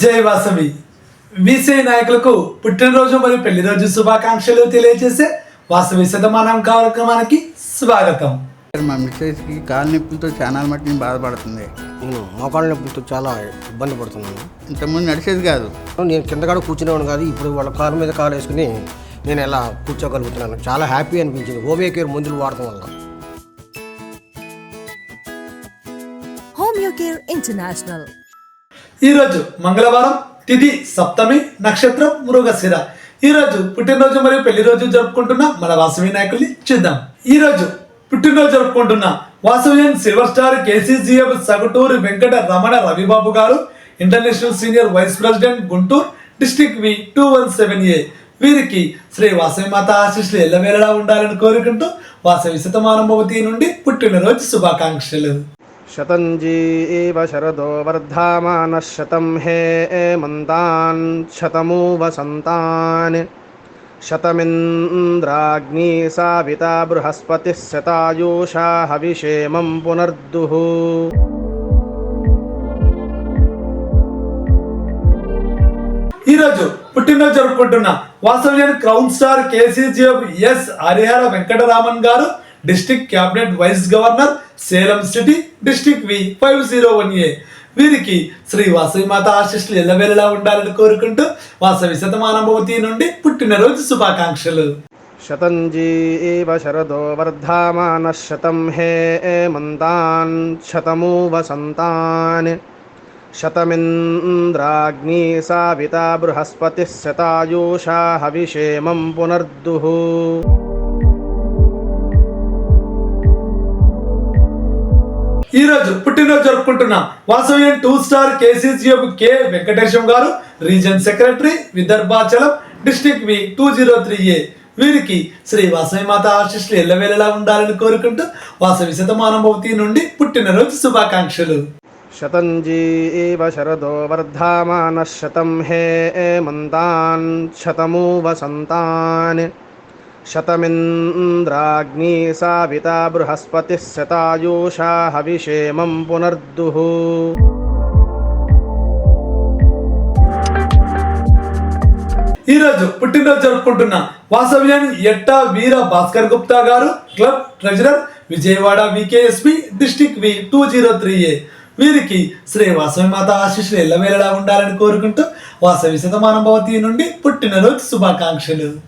జై వాసవి వీసీ నాయకులకు పుట్టినరోజు మరియు పెళ్ళి రోజు శుభాకాంక్షలు తెలియజేసే వాసవి శతమానం కార్యక్రమానికి స్వాగతం. మా మిస్సెస్కి కాలు నొప్పులతో చాలా మట్టి బాధపడుతుంది. నేను మోకాళ్ళ నొప్పులతో చాలా ఇబ్బంది పడుతున్నాను. ఇంతకుముందు నడిచేది కాదు. నేను కింద కాడ కూర్చునేవాడు కాదు ఇప్పుడు వాళ్ళ కారు మీద కాలు వేసుకుని నేను ఎలా కూర్చోగలుగుతున్నాను. చాలా హ్యాపీ అనిపించింది. హోమియో కేర్ మందులు వాడటం వల్ల. Home Care International. ఈరోజు మంగళవారం తిథి సప్తమి నక్షత్రం మృగశిర. ఈరోజు పుట్టినరోజు మరియు పెళ్ళి రోజు జరుపుకుంటున్న మన వాసవి నాయకుల్ని చూద్దాం. ఈరోజు పుట్టినరోజు జరుపుకుంటున్న Vasavian silver star KCGF Sagaturu Venkata Ramana Ravibabu garu international senior vice president Guntur district V two one seven A. వీరికి శ్రీ వాసవి మాత ఆశీస్సులు ఎల్లవేళలా ఉండాలని కోరుకుంటూ వాసవి శతమానభవతి నుండి పుట్టినరోజు శుభాకాంక్షలు. శతంజీవ శరదో వర్ధమాన శతం హే మంతాన్ శతమూ వసంతాన్ శతమింద్రాగ్ని సావిత బృహస్పతి శతాయూషా హవిషేమం పునర్దుః. ఈరోజు పుట్టినరోజు జరుపుకుంటున్న Vasavian crown star KCGF S Harihara Venkataraman garu district cabinet vice governor Salem city district V five zero one A. వీరికి శ్రీ వాసవి మాత ఆశీస్సులు ఎల్లవేళలా ఉండాలని కోరుకుంటూ వాసవి శతమానభవతి నుండి పుట్టినరోజు శుభాకాంక్షలు. శతంజీవ శరదో వర్ధమాన శతం హే మంతాన్ శతమూ వసంతాన్ శతమింద్రాగ్ని సావిత బృహస్పతి శతాయూషా హవిషేమం పునర్దుః. ఈరోజు పుట్టినరోజు జరుపుకుంటున్న Vasavian two star KCGF K Venkatesham garu region secretary Vidarbhachalam district V two zero three A. వీరికి శ్రీ వాసవి మాత ఆశిష్లు ఎల్లవేళలా ఉండాలని కోరుకుంటూ వాసవి శతమానభవతి నుండి పుట్టినరోజు శుభాకాంక్షలు. శతంజీవ శరదో వర్ధమాన శతం హే మంతాన్ శతమూ వసంతాన్ శతమింద్రాగ్ని సావిత బృహస్పతి శతాయూషా హవిషేమం పునర్దుః. ఈరోజు పుట్టినరోజు జరుపుకుంటున్న వాసవ్యన్ ఎట్టా Veera Bhaskar Gupta garu club treasurer Vijayawada VKSP district V two zero three A. వీరికి శ్రీ వాసవి మాత ఆశీస్సులు ఎల్లవేళలా ఉండాలని కోరుకుంటూ వాసవి శతమానభవతి నుండి పుట్టినరోజు శుభాకాంక్షలు.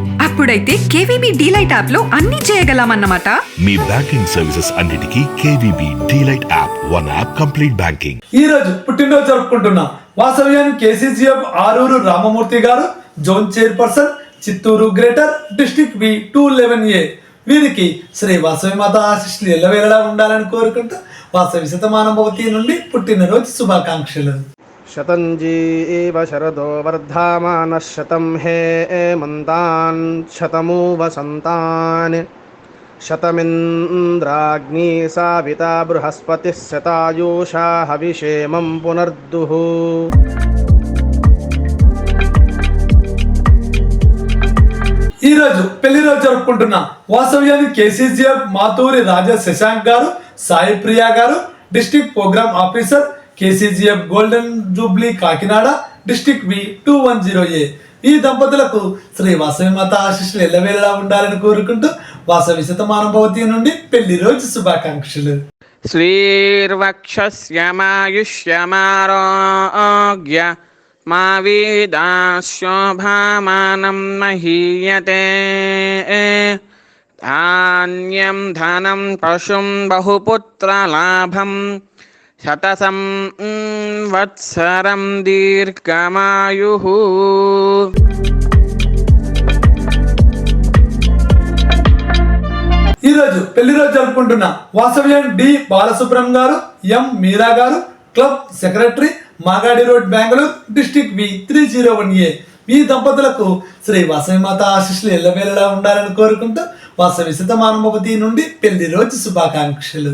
అప్పుడైతే కేవీబీ డీలైట్ యాప్లో అన్ని చేయగలమన్నమాట. మీ బ్యాంకింగ్ సర్వీసెస్ అన్నిటికీ KVB DLite app one app complete banking. ఈరోజు పుట్టినరోజు జరుపుకుంటున్న Vasavian KCGF Aruru Ramamurthy garu zone chairperson Chittoor greater district B two eleven A. వీరికి శ్రీ వాసవి మాత ఆశీస్సులు ఎల్లవేళలా ఉండాలని కోరుకుంటూ వాసవి శతమానభవతి నుండి పుట్టినరోజు శుభాకాంక్షలు. శతంజీవ శరదో వర్ధమాన శతం హే మంతాన్ శతమూ వసంతాన్ శతమింద్రాగ్ని సావిత బృహస్పతి శతాయూషా హవిషేమం పునర్దుః. ఈరోజు పెళ్ళి రోజు జరుపుకుంటున్న వాసవ్యాన్ని KCGF మాతూరి Raja Shashank garu Sai Priya garu district programme officer KCGF golden jubilee Kakinada district B two one zero A ఈ దంపతులకు శ్రీ వాసవి మాత ఆశీస్సులు ఎల్లవేళలా ఉండాలని కోరుకుంటూ వాసవి శతమానుభవతి నుండి పెళ్ళి రోజు శుభాకాంక్షలు. శ్రీర్వక్షమాయుష్యమారోగ్య మా వీదాశోభామానం మహీయతే. ధాన్యం ధనం పశుం బహుపుత్రలాభం శతసం వత్సరం దీర్ఘమాయు. ఈరోజు పెళ్ళి రోజు జరుపుకుంటున్న వాసవ్యం D బాలసుబ్రహ్మ garu M Meera garu club secretary Magadi road Bengaluru district V three zero one A. ఈ దంపతులకు శ్రీ మాత ఆశీస్సులు ఎల్లవేళలా ఉండాలని కోరుకుంటూ వాసవి శతమానమవతి నుండి పెళ్ళి రోజు శుభాకాంక్షలు.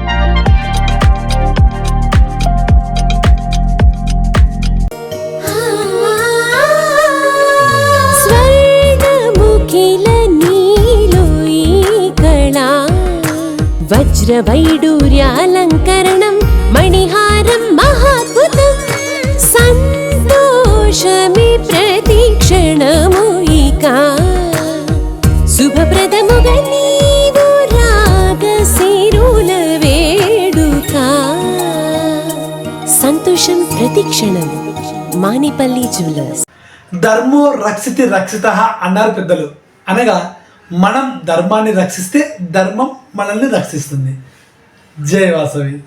వజ్రవైడూర్యాలంకరణం మణిహారం మహాద్భుతం. సంతోషమి ప్రతిక్షణము ఇక. శుభప్రదముగా నీవు రాగశిరుల వేడుక. సంతోషం ప్రతిక్షణం మానిపల్లి జ్యువెలర్స్. ధర్మో రక్షితి రక్షిత అన్నారు పెద్దలు. అనగా మనం ధర్మాన్ని రక్షిస్తే ధర్మం మనల్ని రక్షిస్తుంది. జై వాసవి.